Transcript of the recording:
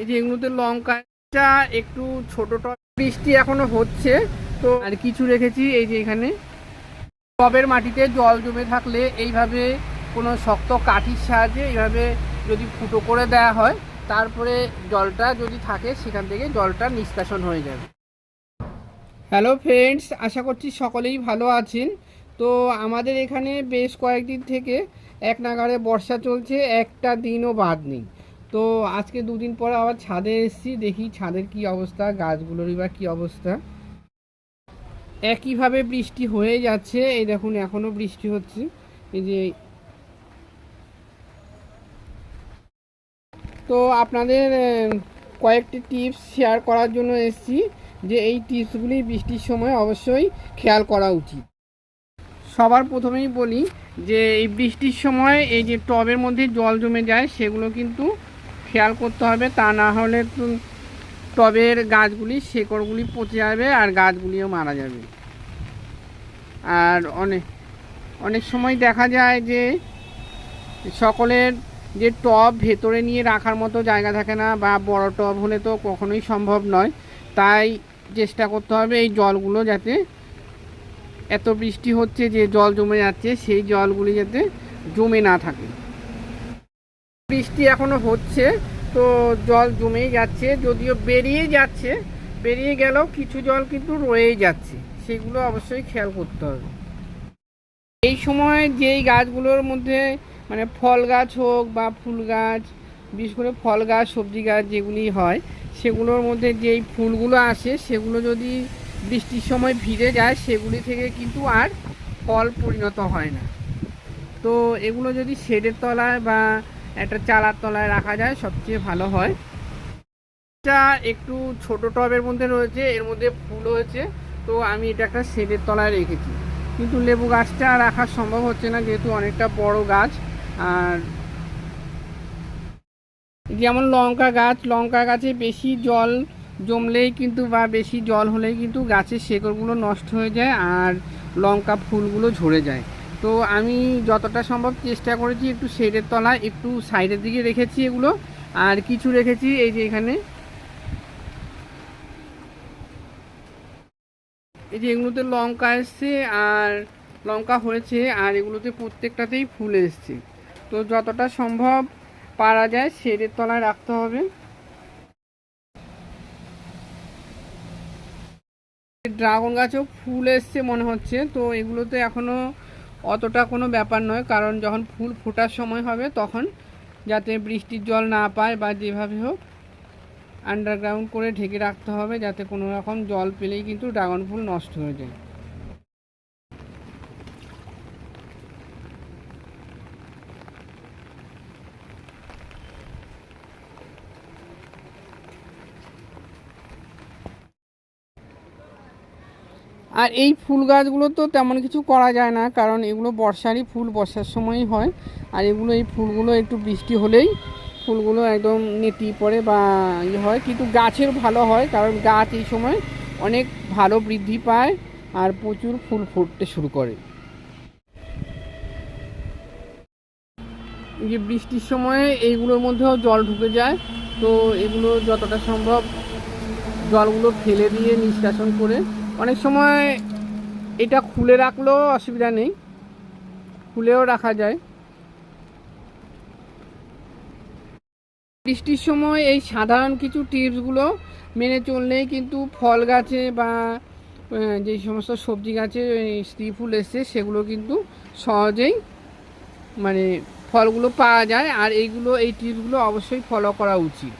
এই যে এগুলোতে লঙ্কাটা একটু ছোট টব বৃষ্টি এখনও হচ্ছে। তো আর কিছু রেখেছি এই যে এখানে। টবের মাটিতে জল জমে থাকলে এইভাবে কোনো শক্ত কাঠির সাহায্যে এইভাবে যদি ফুটো করে দেওয়া হয়, তারপরে জলটা যদি থাকে, সেখান থেকে জলটা নিষ্কাশন হয়ে যাবে। হ্যালো ফ্রেন্ডস, আশা করছি সকলেই ভালো আছেন। তো আমাদের এখানে বেশ কয়েকদিন থেকে এক নাগারে বর্ষা চলছে, একটা দিনও বাদ নেই। তো আজকে দুদিন পর আবার ছাদে এসেছি, দেখি ছাদের কি অবস্থা, গাছগুলোরই বা কী অবস্থা। একইভাবে বৃষ্টি হয়ে যাচ্ছে, এই দেখুন এখনও বৃষ্টি হচ্ছে। এই যে তো আপনাদের কয়েকটি টিপস শেয়ার করার জন্য এসেছি যে এই টিপসগুলি বৃষ্টির সময় অবশ্যই খেয়াল করা উচিত। সবার প্রথমেই বলি যে এই বৃষ্টির সময় এই যে টবের মধ্যে জল জমে যায়, সেগুলো কিন্তু খেয়াল করতে হবে, তা না হলে টবের গাছগুলি, শেকড়গুলি পচে যাবে আর গাছগুলিও মারা যাবে। আর অনেক অনেক সময় দেখা যায় যে সকলের যে টব ভেতরে নিয়ে রাখার মতো জায়গা থাকে না বা বড় টব হলে তো কখনোই সম্ভব নয়। তাই চেষ্টা করতে হবে এই জলগুলো যাতে এত বৃষ্টি হচ্ছে যে জল জমে যাচ্ছে, সেই জলগুলি যাতে জমে না থাকে। বৃষ্টি এখনও হচ্ছে, তো জল জমেই যাচ্ছে, যদিও বেরিয়ে যাচ্ছে, বেরিয়ে গেলেও কিছু জল কিন্তু রয়েই যাচ্ছে, সেগুলো অবশ্যই খেয়াল করতে হবে। এই সময় যেই গাছগুলোর মধ্যে মানে ফল গাছ হোক বা ফুল গাছ, বিশেষ করে ফল গাছ, সবজি গাছ যেগুলি হয়, সেগুলোর মধ্যে যেই ফুলগুলো আসে, সেগুলো যদি বৃষ্টির সময় ভিজে যায়, সেগুলি থেকে কিন্তু আর ফল পরিণত হয় না। তো এগুলো যদি শেডের তলায় বা একটা চালার তলায় রাখা যায়, সবচেয়ে ভালো হয়। এটা একটু ছোট টবের মধ্যে রয়েছে, এর মধ্যে ফুল হয়েছে, তো আমি এটা একটা শেডের তলায় রেখেছি। কিন্তু লেবু গাছটা রাখা সম্ভব হচ্ছে না, যেহেতু অনেকটা বড় গাছ, আর যেমন লঙ্কা গাছ, লঙ্কা গাছে বেশি জল জমলেই কিন্তু বা বেশি জল হলেই কিন্তু গাছের শেকড়গুলো নষ্ট হয়ে যায় আর লঙ্কা ফুলগুলো ঝরে যায়। তো আমি যতটা সম্ভব চেষ্টা করেছি একটু শেডের তলায়, একটু সাইডের দিকে রেখেছি এগুলো, আর কিছু রেখেছি এই যে এখানে। এই যে এগুলোতে লঙ্কা এসছে আর লঙ্কা হয়েছে আর এগুলোতে প্রত্যেকটাতেই ফুল এসছে। তো যতটা সম্ভব পারা যায় শেডের তলায় রাখতে হবে। ড্রাগন গাছও ফুল এসছে মনে হচ্ছে, তো এগুলোতে এখনও অতটা কোনো ব্যাপার নয়, কারণ যখন ফুল ফোটার সময় হবে তখন যাতে বৃষ্টির জল না পায় বা যেভাবে হোক আন্ডারগ্রাউন্ড করে ঢেকে রাখতে হবে, যাতে কোনো রকম জল পেলেই কিন্তু ড্রাগন ফুল নষ্ট হয়ে যায়। আর এই ফুল গাছগুলো তো তেমন কিছু করা যায় না, কারণ এগুলো বর্ষারই ফুল, বর্ষার সময়ই হয়। আর এগুলো, এই ফুলগুলো একটু বৃষ্টি হলেই ফুলগুলো একদম নেতি পড়ে বা ইয়ে হয়। কিন্তু গাছের ভালো হয়, কারণ গাছ এই সময় অনেক ভালো বৃদ্ধি পায় আর প্রচুর ফুল ফুটতে শুরু করে। যে বৃষ্টির সময় এইগুলোর মধ্যেও জল ঢুকে যায়, তো এগুলো যতটা সম্ভব জলগুলো ফেলে দিয়ে নিষ্কাশন করে অনেক সময় এটা খুলে রাখলেও অসুবিধা নেই, খুলেও রাখা যায়। বৃষ্টির সময় এই সাধারণ কিছু টিপসগুলো মেনে চললেই কিন্তু ফল গাছে বা যে সমস্ত সবজি গাছে স্ত্রী ফুল এসছে, সেগুলো কিন্তু সহজেই মানে ফলগুলো পাওয়া যায়। আর এইগুলো, এই টিপসগুলো অবশ্যই ফলো করা উচিত।